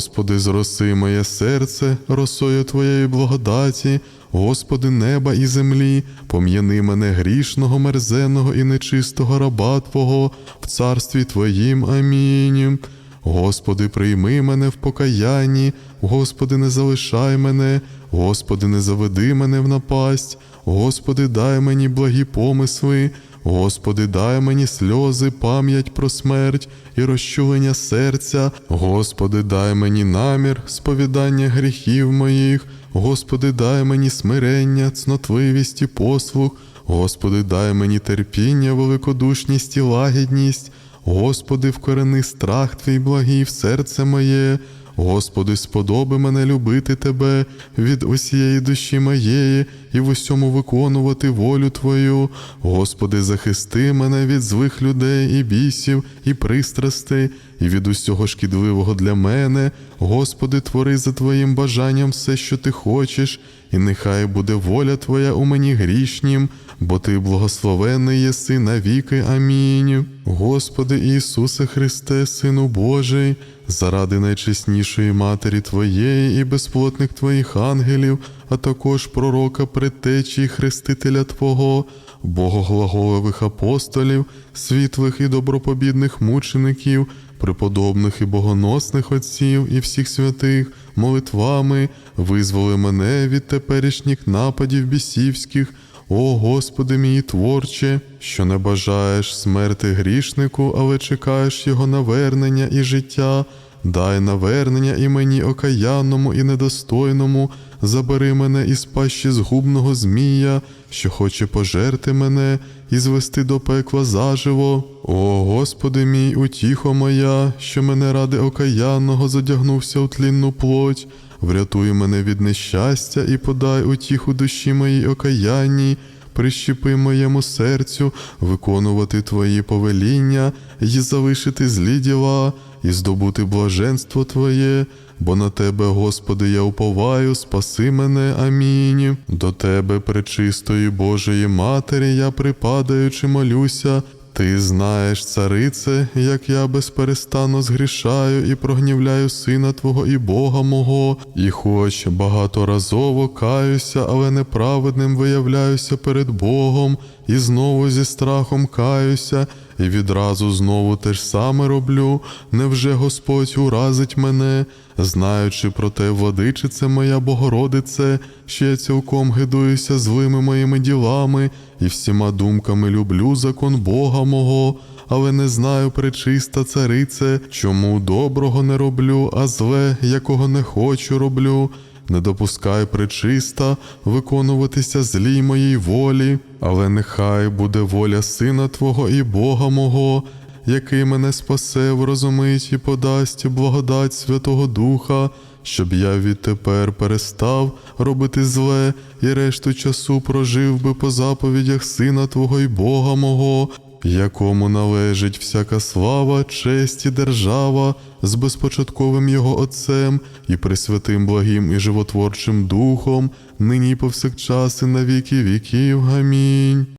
Господи, зроси моє серце, росою Твоєї благодаті, Господи, неба і землі, пом'яни мене грішного, мерзенного і нечистого раба Твого в царстві Твоїм. Амінь. Господи, прийми мене в покаянні, Господи, не залишай мене, Господи, не заведи мене в напасть, Господи, дай мені благі помисли, Господи, дай мені сльози, пам'ять про смерть і розчулення серця, Господи, дай мені намір, сповідання гріхів моїх, Господи, дай мені смирення, цнотливість і послух, Господи, дай мені терпіння, великодушність і лагідність. Господи, вкорени страх Твій благий в серце моє. Господи, сподоби мене любити Тебе від усієї душі моєї і в усьому виконувати волю Твою. Господи, захисти мене від злих людей і бісів, і пристрастей, і від усього шкідливого для мене. Господи, твори за Твоїм бажанням все, що Ти хочеш, і нехай буде воля Твоя у мені грішнім, бо Ти благословенний єси навіки. Амінь. Господи Ісусе Христе, Сину Божий, заради найчеснішої Матері Твоєї і безплотних Твоїх ангелів, а також пророка предтечі хрестителя Твого, богоглаголевих апостолів, світлих і добропобідних мучеників, преподобних і богоносних отців і всіх святих, молитвами, визволи мене від теперішніх нападів бісівських. О Господи мій творче, що не бажаєш смерти грішнику, але чекаєш його навернення і життя, дай навернення і мені окаянному і недостойному, забери мене із пащі згубного змія, що хоче пожерти мене і звести до пекла заживо. О Господи мій, утіхо моя, що мене ради окаянного задягнувся у тлінну плоть. Врятуй мене від нещастя і подай утіху душі моїй окаянній, прищепи моєму серцю виконувати Твої повеління і залишити злі діла, і здобути блаженство Твоє, бо на Тебе, Господи, я уповаю, спаси мене. Амінь. До Тебе, пречистої Божої Матері, я припадаючи молюся. Ти знаєш, царице, як я безперестанно згрішаю і прогнівляю сина Твого і Бога мого, і хоч багаторазово каюся, але неправедним виявляюся перед Богом, і знову зі страхом каюся, і відразу знову те ж саме роблю. Невже Господь уразить мене, знаючи про те, владичице моя Богородице, що я цілком гидуюся злими моїми ділами і всіма думками люблю закон Бога мого, але не знаю, пречиста царице, чому доброго не роблю, а зле, якого не хочу, роблю. Не допускай пречиста виконуватися злій моїй волі, але нехай буде воля Сина Твого і Бога мого, який мене спасе, врозумить і подасть благодать Святого Духа, щоб я відтепер перестав робити зле і решту часу прожив би по заповідях Сина Твого і Бога мого, якому належить всяка слава, честь і держава з безпочатковим його Отцем і пресвятим благим і животворчим Духом, нині повсякчас і на віки віків. Амінь.